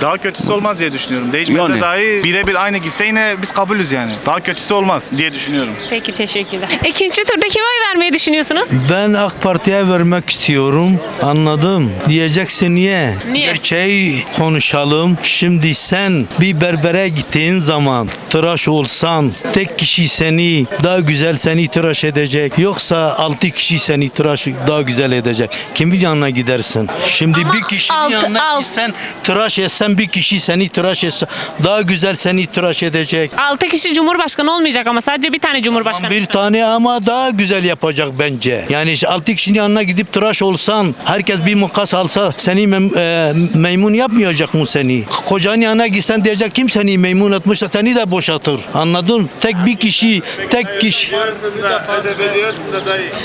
Daha kötüsü olmaz diye düşünüyorum. Değişmese Yani. dahi birebir aynı gitse yine biz kabulüz yani. Daha kötüsü olmaz diye düşünüyorum. Peki teşekkürler. İkinci turda kime oy vermeyi düşünüyorsunuz? Ben AK Parti'ye vermek istiyorum. Anladım. Diyeceksin niye? Niye? Gerçeği konuşalım. Şimdi sen bir berbere gittiğin zaman tıraş olsan tek kişi seni daha güzel seni tıraş edecek. Yoksa altı kişi seni tıraş daha güzel edecek. Kimin yanına gidersin? Şimdi Ama bir kişinin altı- yanına alt- gitsen tıraş etsen bir kişi seni tıraş etse daha güzel seni tıraş edecek. 6 kişi cumhurbaşkanı olmayacak ama sadece bir tane cumhurbaşkanı. Bir tane ama daha güzel yapacak bence. Yani işte altı kişinin yanına gidip tıraş olsan, herkes bir makas alsa seni mem- e, memnun yapmayacak mı seni? Kocanın yanına gitsen diyecek kim seni memnun etmişse seni de boşatır. Anladın? Tek bir kişi, tek kişi.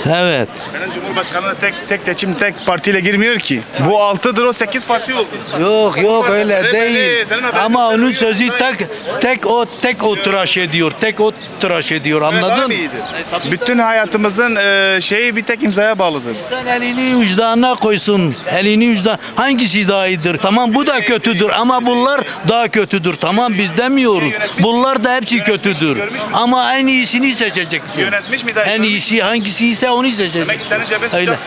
Evet. Benim Cumhurbaşkanı tek tek seçim tek partiyle girmiyor ki. Bu 6'dır o 8 parti oldu. Yok yok öyle Öyle değil. Ama onun sözü tek tek o tek o tıraş ediyor. Tek o tıraş ediyor. Anladın? iyidir? Bütün hayatımızın e, şeyi bir tek imzaya bağlıdır. Sen elini vicdanına koysun. Elini vicdan. Hangisi daha iyidir? Tamam bu da kötüdür ama bunlar daha kötüdür. Tamam biz demiyoruz. Bunlar da hepsi kötüdür. Ama en iyisini seçeceksin. Yönetmiş mi daha En iyisi hangisi ise onu seçeceksin. Demek ki senin cebin Öyle.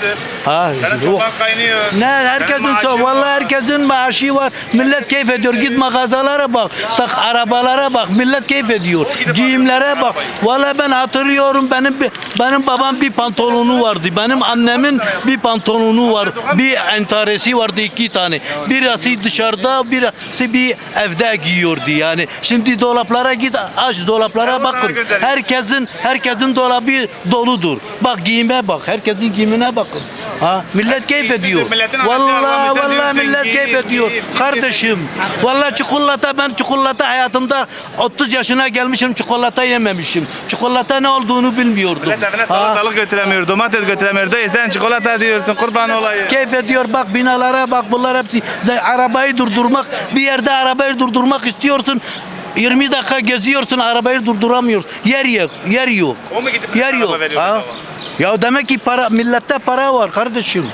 Ha, Senin yok. kaynıyor. Ne herkesin so vallahi herkesin maaşı var. Millet keyif ediyor. Git mağazalara bak. Tak arabalara bak. Millet keyif ediyor. Giyimlere bak. Vallahi ben hatırlıyorum benim benim babam bir pantolonu vardı. Benim annemin bir pantolonu var. Bir entaresi vardı iki tane. Birisi dışarıda, birisi bir evde giyiyordu yani. Şimdi dolaplara git aç dolaplara bakın. Herkesin herkesin dolabı doludur. Bak giyime bak. Herkesin giyimine bakın. Ha millet keyif ediyor. Vallahi vallahi millet keyif ediyor. Kardeşim. Vallahi çikolata ben çikolata hayatımda 30 yaşına gelmişim çikolata yememişim. Çikolata ne olduğunu bilmiyordum. Millet evine salatalık götüremiyor, domates götüremiyor. Dayı sen çikolata diyorsun, kurban olayım. Keyif ediyor bak binalara bak bunlar hepsi arabayı durdurmak bir yerde arabayı durdurmak istiyorsun 20 dakika geziyorsun arabayı durduramıyorsun. Yer yok, yer yok. O mu gidip yer yok. Ha? Ya demek ki para millette para var kardeşim.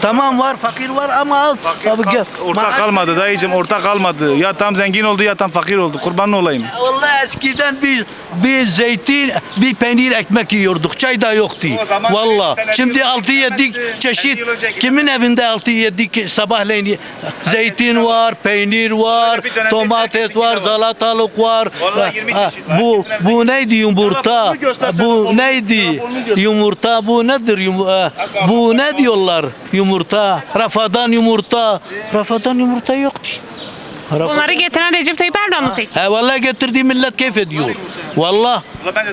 Tamam var, fakir var ama az. Fakir Abi orta Ma- kalmadı dayıcım, orta kalmadı. Ya tam zengin oldu ya tam fakir oldu. Kurban olayım. Vallahi eskiden bir bir zeytin, bir peynir ekmek yiyorduk. Çay da yoktu. O zaman Vallahi. sen elli Şimdi yıl- 6 yedik elli çeşit. yıl önce Kimin evinde 6 yedik sabahleyin zeytin var, peynir var, bir dönemde domates herkesin var, var. salatalık var. Vallahi 20 Ha, çeşit var. Bu Herkesin bu neydi yumurta? Telefonunu göster, Bu telefonunu. neydi? Telefonunu göster. Yumurta bu nedir? Yum- Bu ne diyorlar? Yumurta. Rafadan yumurta. Rafadan yumurta yoktu. Bunları getiren Recep Tayyip Erdoğan mı peki? He vallahi getirdiği millet keyif ediyor. Vallahi.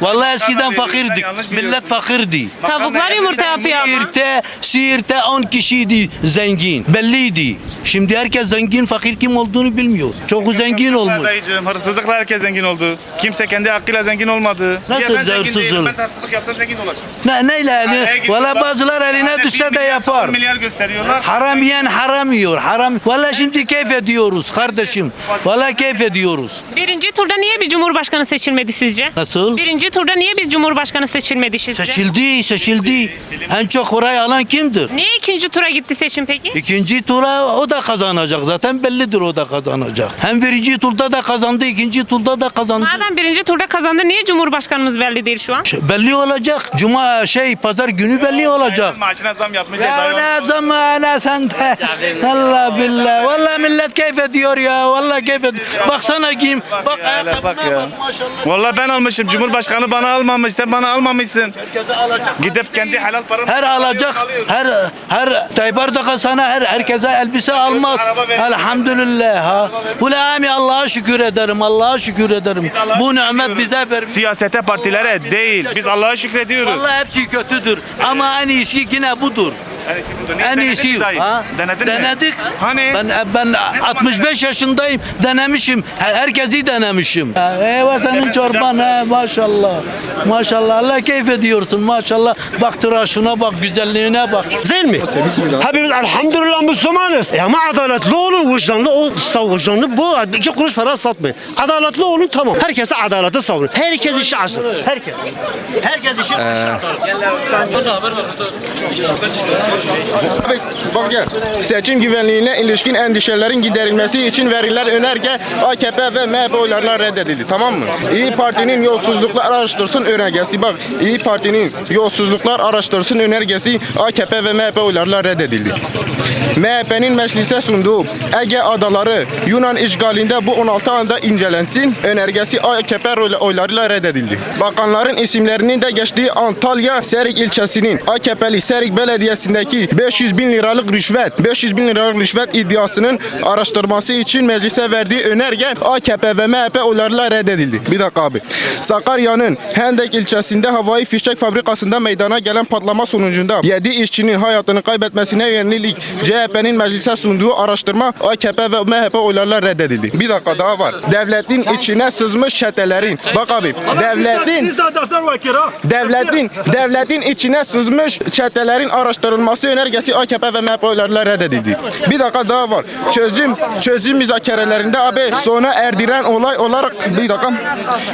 Vallahi eskiden fakirdik. Millet fakirdi. Tavuklar yumurta yapıyor ama. Siirt'te, Siirt'te 10 kişiydi zengin. Belliydi. Şimdi herkes zengin, fakir kim olduğunu bilmiyor. Çok zengin olmuş. Dayıcım, hırsızlıkla herkes zengin oldu. Kimse kendi hakkıyla zengin olmadı. Nasıl Ya ben zengin hırsızlık? değilim, Ben hırsızlık yapsam zengin olacağım. Ne, neyle Araya gidiyorlar. Valla bazılar eline Yani düşse bir de milyar, yapar. on milyar gösteriyorlar. Haram yiyen haram yiyor. Haram. Valla şimdi keyif ediyoruz kardeşim. Valla keyif ediyoruz. Birinci turda niye bir cumhurbaşkanı seçilmedi sizce? Nasıl? Birinci turda niye biz cumhurbaşkanı seçilmedi sizce? Seçildi, seçildi. En çok orayı alan kimdir? Niye ikinci tura gitti seçim peki? İkinci tura o da kazanacak zaten bellidir o da kazanacak. Hem birinci turda da kazandı, ikinci turda da kazandı. Madem birinci turda kazandı niye cumhurbaşkanımız belli değil şu an? Şey, Belli olacak. Cuma şey pazar günü belli olacak. Maaşına zam yapmış. Ya ceza yok. ne sen de. Allah billah. Vallahi millet keyif ediyor ya. Vallahi keyif ediyor. Baksana giyim. Bak ayakkabına bak ya. bak maşallah. Vallahi ben almışım. Cumhurbaşkanı bana almamış. Sen bana almamışsın. Herkese alacak. Gidip kendi helal paranı her alacak, her her Tayyip Erdoğan sana her herkese elbise almaz. Elhamdülillah ha. Ulami Allah'a şükür ederim. Allah'a şükür ederim. Bu nimet bize vermiş. Siyasete partilere değil. Biz Allah'a şükrediyoruz. Vallahi hepsi kötüdür. Ama en iyisi yine budur. En iyisi denedin mi? Ha? Denedin mi? Denedik. Hani? Ben ben 65 yaşındayım. Denemişim. Herkesi denemişim. Eyvah senin çorban he maşallah. Maşallah Allah keyif ediyorsun maşallah. Bak tıraşına bak güzelliğine bak. Değil mi? Hepimiz elhamdülillah Müslümanız. E ama adaletli olun, vicdanlı, o, sav- vicdanlı bu. iki kuruş para satmayın. Adaletli olun tamam. Herkese adaleti savunun. Herkes işi açsın. Herkes. Herkes işi açsın. Abi bak gel. Seçim güvenliğine ilişkin endişelerin giderilmesi için verilen önerge AKP ve MHP oylarına reddedildi. Tamam mı? İyi Parti'nin yolsuzluklar araştırsın önergesi. Bak İyi Parti'nin yolsuzluklar araştırsın önergesi AKP ve MHP oylarıyla reddedildi. MHP'nin meclise sunduğu Ege Adaları Yunan işgalinde bu 16 anda incelensin önergesi AKP oy- oylarıyla reddedildi. Bakanların isimlerinin de geçtiği Antalya Serik ilçesinin AKP'li Serik Belediyesi'ndeki 500 bin liralık rüşvet, 500 bin liralık rüşvet iddiasının araştırması için meclise verdiği önerge AKP ve MHP oylarıyla reddedildi. Bir dakika abi. Sakarya'nın Hendek ilçesinde havai fişek fabrikasında meydana gelen patlama sonucunda 7 işçinin hayatını kaybetmesine yönelik CHP'nin meclise sunduğu araştırma AKP ve MHP oylarıyla reddedildi. Bir dakika daha var. Devletin içine sızmış çetelerin. Bak abi. Devletin devletin devletin içine sızmış çetelerin araştırılması önergesi AKP ve MHP oylarıyla reddedildi. Bir dakika daha var. Çözüm çözüm müzakerelerinde abi sona erdiren olay olarak bir dakika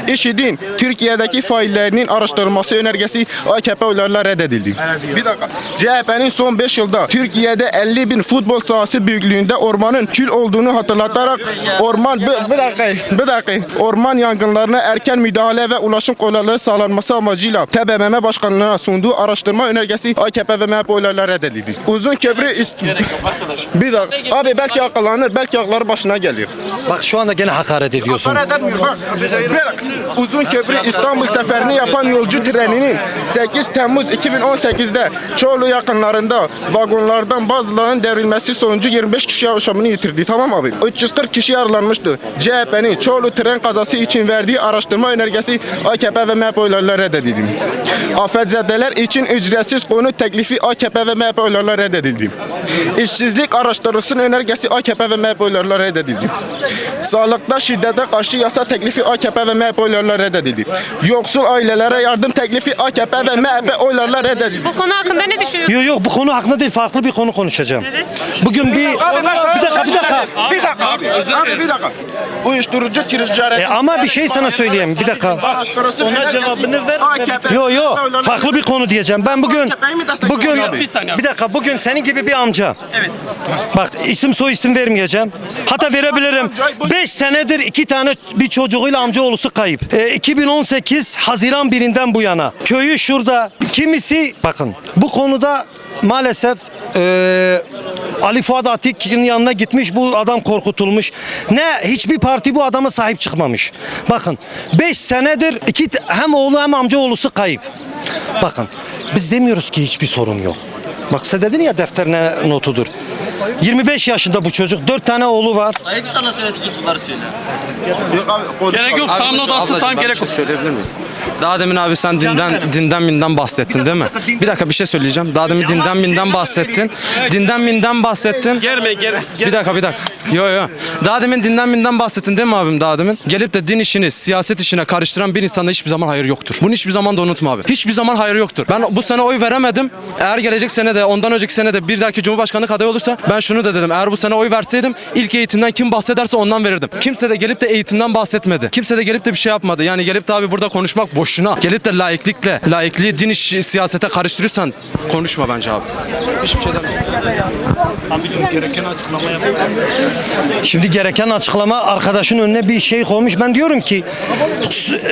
IŞİD'in Türkiye'deki faillerinin araştırılması önergesi AKP oylarıyla reddedildi. Bir dakika. CHP'nin son 5 yılda Türkiye'de 50 bin futbol sahası büyüklüğünde ormanın kül olduğunu hatırlatarak orman bir, bir dakika bir dakika orman yangınlarına erken müdahale ve ulaşım kolaylığı sağlanması amacıyla TBMM Başkanlığı'na sunduğu araştırma önergesi AKP ve MHP oylarıyla reddedildi. Uzun köprü ist- bir dakika. Abi belki akıllanır, belki akılları başına geliyor. Bak şu anda gene hakaret ediyorsun. Para edemiyor bak. Bir. Uzun köprü İstanbul seferini yapan yolcu treninin 8 Temmuz 2018'de Çorlu yakınlarında vagonlardan bazılarının devrilmesi sonucu 25 kişi yaşamını yitirdi. Tamam abi. 340 kişi yaralanmıştı. CHP'nin Çorlu tren kazası için verdiği araştırma önergesi AKP ve MHP oylarıyla reddedildi. Afetzedeler için ücretsiz konu teklifi AKP ve MHP oylarıyla reddedildi. İşsizlik araştırılsın önergesi AKP ve MHP oylarıyla reddedildi. Sağlıkta şiddete karşı yasa teklifi AKP ve MHP oylarıyla reddedildi. Yoksul ailelere yardım teklifi AKP ve MHP oylarıyla reddedildi. Bu konu hakkında ne düşünüyorsunuz? Yok yok bu konu hakkında değil farklı bir konu konuşacağım. Bugün bir bir dakika bir dakika. Bir dakika abi. Abi bir dakika. Uyuşturucu ticareti. E ama bir şey sana söyleyeyim bir dakika. Araştırılsın Ona cevabını ver. AKP Yo yo farklı bir konu diyeceğim. Ben bugün bugün abi? bir dakika bugün senin gibi bir amca. Evet. Bak isim soy isim vermeyeceğim. Hatta verebilirim. 5 senedir iki tane bir çocuğuyla amcaoğlusu kayıp. E, 2018 Haziran birinden bu yana. Köyü şurada. Kimisi bakın bu konuda maalesef e, Ali Fuat Atik'in yanına gitmiş bu adam korkutulmuş. Ne hiçbir parti bu adama sahip çıkmamış. Bakın 5 senedir iki hem oğlu hem amcaoğlusu kayıp. Bakın biz demiyoruz ki hiçbir sorun yok. Bak sen dedin ya defterine notudur. 25 yaşında bu çocuk. 4 tane oğlu var. Hep sana söyledi git bunları söyle. Yok abi, Gerek yok tam not alsın tam gerek yok. söyleyebilir miyim? Daha demin abi sen dinden dinden minden bahsettin değil mi? Bir dakika bir şey söyleyeceğim. Daha demin dinden minden bahsettin. Dinden minden bahsettin. Germe ger. Bir dakika bir dakika. Yo yo. Daha demin dinden minden bahsettin değil mi abim daha demin? Gelip de din işini, siyaset işine karıştıran bir insanda hiçbir zaman hayır yoktur. Bunu hiçbir zaman da unutma abi. Hiçbir zaman hayır yoktur. Ben bu sene oy veremedim. Eğer gelecek sene de ondan önceki sene de bir dahaki Cumhurbaşkanlık adayı olursa ben şunu da dedim. Eğer bu sene oy verseydim ilk eğitimden kim bahsederse ondan verirdim. Kimse de gelip de eğitimden bahsetmedi. Kimse de gelip de bir şey yapmadı. Yani gelip de abi burada konuşmak boşuna. Gelip de laiklikle, laikliği din işi, siyasete karıştırırsan konuşma bence abi. Hiçbir şey demiyorum. Şimdi gereken açıklama arkadaşın önüne bir şey koymuş. Ben diyorum ki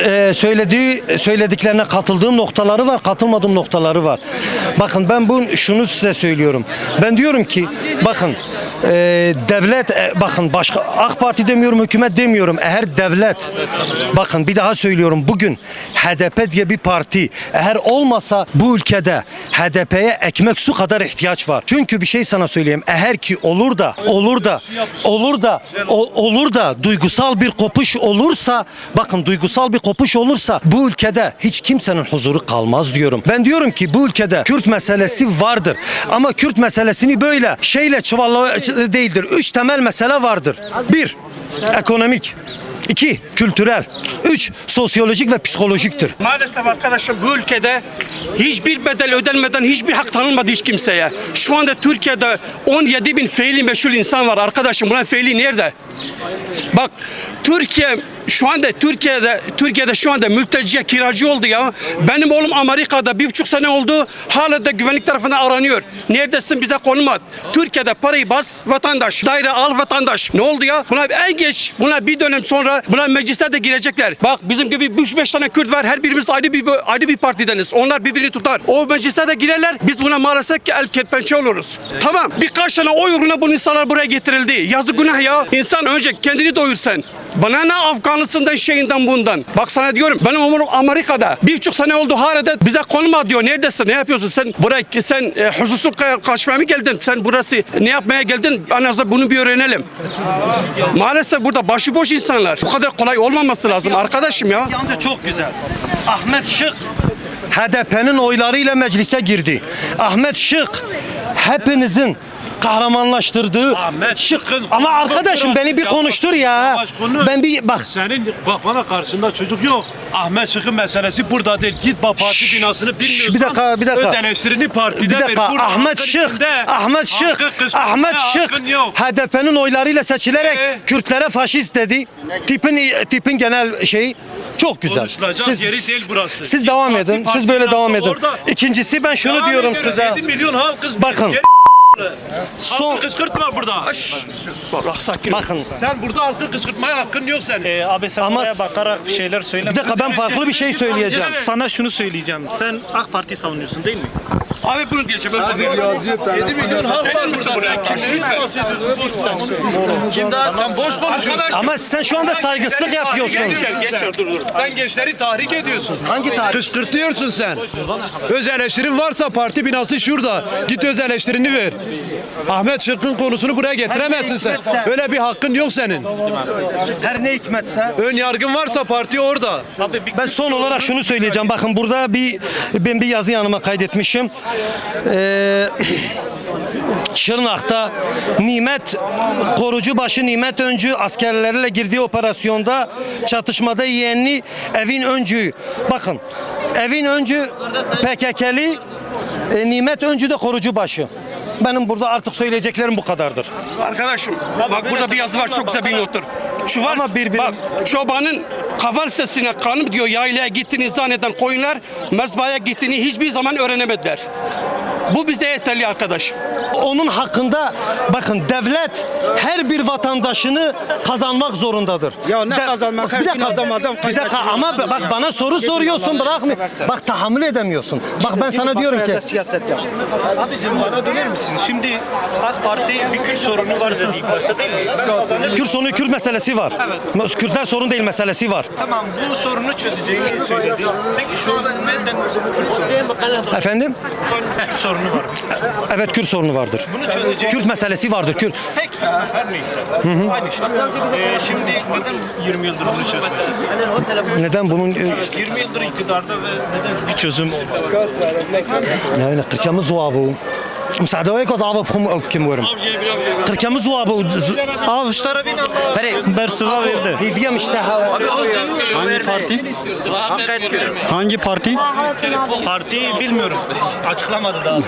e, söylediği söylediklerine katıldığım noktaları var, katılmadığım noktaları var. Bakın ben bu şunu size söylüyorum. Ben diyorum ki bakın e, devlet e, bakın başka AK Parti demiyorum, hükümet demiyorum. Eğer devlet bakın bir daha söylüyorum bugün HDP diye bir parti eğer olmasa bu ülkede HDP'ye ekmek su kadar ihtiyaç var. Çünkü bir şey sana söyleyeyim. Eğer ki olur da olur da olur da o- olur da duygusal bir kopuş olursa bakın duygusal bir kopuş olursa bu ülkede hiç kimsenin huzuru kalmaz diyorum. Ben diyorum ki bu ülkede Kürt meselesi vardır. Ama Kürt meselesini böyle şeyle çuvalla değildir. Üç temel mesele vardır. Bir, ekonomik. İki, kültürel. Üç, sosyolojik ve psikolojiktir. Maalesef arkadaşım bu ülkede hiçbir bedel ödenmeden hiçbir hak tanınmadı hiç kimseye. Şu anda Türkiye'de 17 bin feili meşhur insan var arkadaşım. Bunların feili nerede? Bak Türkiye Şu anda Türkiye'de Türkiye'de şu anda mülteciye kiracı oldu ya. Benim oğlum Amerika'da bir buçuk sene oldu. Hala da güvenlik tarafından aranıyor. Neredesin bize konum at. Türkiye'de parayı bas vatandaş. Daire al vatandaş. Ne oldu ya? Buna en geç buna bir dönem sonra buna meclise de girecekler. Bak bizim gibi 3-5 tane Kürt var. Her birimiz ayrı bir ayrı bir partideniz. Onlar birbirini tutar. O meclise de girerler. Biz buna maalesef ki el ketpençe oluruz. Tamam. Birkaç tane oy uğruna bu insanlar buraya getirildi. Yazık günah ya. İnsan önce kendini doyursan. Bana ne Afganistan'dan şeyinden bundan. Bak sana diyorum benim oğlum Amerika'da. Bir buçuk sene oldu hala da bize konuma diyor. Neredesin? Ne yapıyorsun? Sen buraya sen e, hususul ka- kaçmaya mı geldin? Sen burası ne yapmaya geldin? En azından bunu bir öğrenelim. Maalesef burada başıboş insanlar. Bu kadar kolay olmaması lazım arkadaşım ya. Amca çok güzel. Ahmet Şık HDP'nin oylarıyla meclise girdi. Ahmet Şık hepinizin kahramanlaştırdığı Ahmet Şık'ın ama arkadaşım beni bir konuştur ya. Ben bir bak Senin bak bana karşında çocuk yok. Ahmet Şık'ın meselesi burada değil. Git bak parti binasını bilmiyorsan. bir dakika, bir dakika. Öz eleştirini partide bir dakika ver. Burada Ahmet halkın Şık içinde Ahmet Şık Ahmet Şık hakkın yok. HDP'nin oylarıyla seçilerek Ee? Kürtlere faşist dedi. Tipin tipin genel şeyi çok güzel. Konuşulacak yeri değil burası. Siz Git devam parti- edin. parti Siz böyle binası devam edin. orada. İkincisi ben şunu Devam diyorum ediyoruz. size. 7 milyon halkız. Bakın. Geri Son Halkı kışkırtma burada. Allah sakin bakın Sen burada halkı kışkırtmaya hakkın yok senin. Ee, abi sen Ama oraya bakarak bir şeyler söyleme. bir dakika ben farklı bir şey söyleyeceğim. Sana şunu söyleyeceğim. Sen AK Parti savunuyorsun değil mi? Abi bunu diyeceğim. Özür dilerim. 7 milyon halk var burada buraya. Kimden bahsediyorsun? Boş konuşuyorsun. Ama sen şu anda saygısızlık yapıyorsun. Sen gençleri tahrik ediyorsun. Hangi tarih? Kışkırtıyorsun sen. Öz eleştirin varsa parti binası şurada. Git öz eleştirini ver. Ahmet Şık'ın konusunu buraya getiremezsin sen. Öyle bir hakkın yok senin. Her ne hikmetse. Ön yargın varsa parti orada. Ben son olarak şunu söyleyeceğim. Bakın burada bir ben bir yazı yanıma kaydetmişim. Ee, Şırnak'ta Nimet Korucubaşı Nimet Öncü askerlerle girdiği operasyonda çatışmada yeğenli Evin Öncü. Bakın Evin Öncü PKK'li e, Nimet Öncü de Korucubaşı. Benim burada artık söyleyeceklerim bu kadardır. Arkadaşım bak burada bir yazı var çok güzel bir nottur. Çuvar, Ama birbiri- bak çobanın kaval sesine kanıp diyor yaylaya gittiğini zanneden koyunlar mezbaya gittiğini hiçbir zaman öğrenemediler. Bu bize yeterli arkadaş. Onun hakkında bakın devlet her bir vatandaşını kazanmak zorundadır. Ya ne kazanmak? Her Bir gün dakika, adam adam bir dakika ama bak bana soru soruyorsun bırakma. Bak tahammül edemiyorsun. Bak ben sana diyorum ki siyaset yap. Abicim bana döner misin? Şimdi AK Parti bir Kürt sorunu var dedi ilk başta değil mi? Ben kazanırım. Kürt sorunu Kürt meselesi var. Kürtler sorun değil meselesi var. Tamam bu sorunu çözeceğini söyledi. Peki şu an neden Kürt sorunu? Efendim? Şu an Kürt sorunu var. Evet Kürt sorunu vardır. Bunu çözeceğini Kürt meselesi vardır. Kürt. Peki her neyse. Aynı şey. Ee, şimdi neden 20 yıldır bunu çözmüyoruz? Neden bunun e, 20 yıldır iktidarda ve neden bir çözüm olmadı? yani Türkiye'miz zuabı. مساعدة ويك وضعوا بخم أو كم ورم Türkiye'miz zuabı. Avuçlara bin Allah. Bersuva verdi. Hiviyem işte ha. Hangi parti? Hangi parti? Parti bilmiyorum. Açıklamadı daha.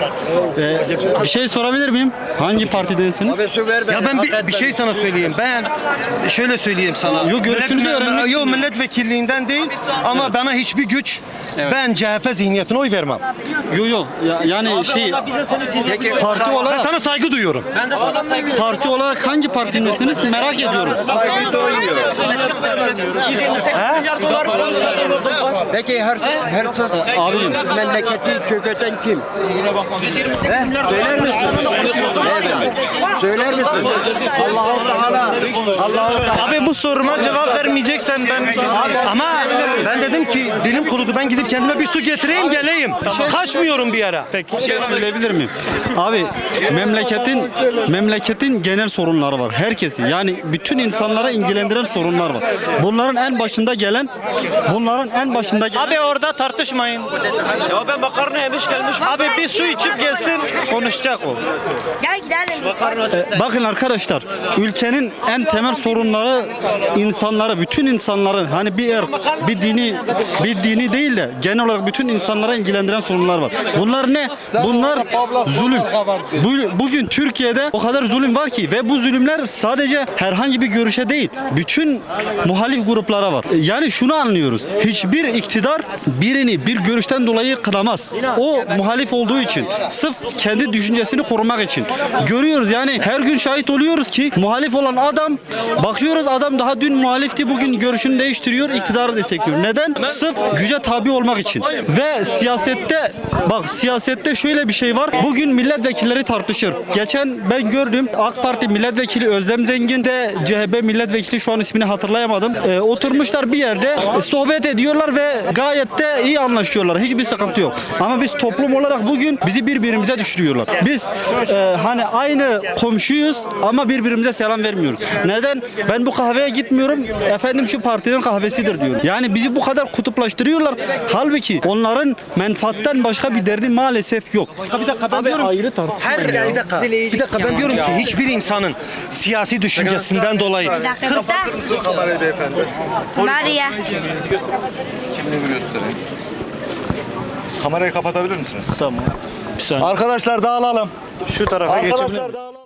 Bir şey sorabilir miyim? Hangi partidensiniz? Ya ben bir, bir şey sana söyleyeyim. Ben şöyle söyleyeyim sana. Yok, görüşünüzü Millet- öğrenmek Yok milletvekilliğinden değil ama bana hiçbir güç ben CHP zihniyetine oy vermem. Yok yok. Ya- Yani şey parti Ben olarak sana saygı duyuyorum. parti olarak hangi partidensiniz merak ediyorum. Peki her her Abim memleketi çökerten kim? Söyler misin? Söyler misin? Allahu Teala Allahu Teala Abi bu soruma cevap vermeyeceksen ben Ama ben dedim ki dilim kurudu. Ben gidip kendime bir su getireyim geleyim. Kaçmıyorum bir yere. bir şey söyleyebilir miyim? Abi memleketin memleketin genel sorunları var. Herkesi yani bütün insanlara ilgilendiren sorunlar var. Bunların en başında gelen bunların en başında gelen Abi orada tartışmayın. Ya ben makarna yemiş gelmiş. Abi bir su içip gelsin konuşacak o. Gel gidelim. Ee, Bakın arkadaşlar, ülkenin en temel sorunları insanları, bütün insanları hani bir ırk, bir dini, bir dini değil de genel olarak bütün insanlara ilgilendiren sorunlar var. Bunlar ne? Bunlar zulüm. Bu- bugün Türkiye'de o kadar zulüm var ki ve bu zulümler sadece herhangi bir görüşe değil, bütün muhalif gruplara var. Yani şunu anlıyoruz. Hiçbir iktidar birini bir görüşten dolayı kınamaz. O muhalif olduğu için. Sırf kendi düşüncesini korumak için. Görüyoruz yani her gün şahit oluyoruz ki muhalif olan adam bakıyoruz adam daha dün muhalifti bugün görüşünü değiştiriyor iktidarı destekliyor. Neden? Sırf güce tabi olmak için. Ve siyasette bak siyasette şöyle bir şey var. Bugün milletvekilleri tartışır. Geçen ben gördüm AK Parti milletvekili Özlem Zengin de CHP milletvekili şu an ismini hatırlayamadım. Ee, oturmuşlar bir yerde e, sohbet ediyorlar ve gayet de iyi anlaşıyorlar. Hiçbir sıkıntı yok. Ama biz toplum olarak bugün bizi birbirimize düşürüyorlar. Biz e, hani aynı komşuyuz ama birbirimize selam vermiyoruz. Neden? Ben bu kahveye gitmiyorum. Efendim şu partinin kahvesidir diyorum. Yani bizi bu kadar kutuplaştırıyorlar. Halbuki onların menfaatten başka bir derdi maalesef yok. Bir dakika ben diyorum her bir dakika, bir dakika ben diyorum ki hiçbir insanın siyasi düşüncesinden dolayı Maria. Kamerayı kapatabilir misiniz? Tamam. Bir saniye. Arkadaşlar dağılalım. Şu tarafa Arkadaşlar geçebilir dağılalım.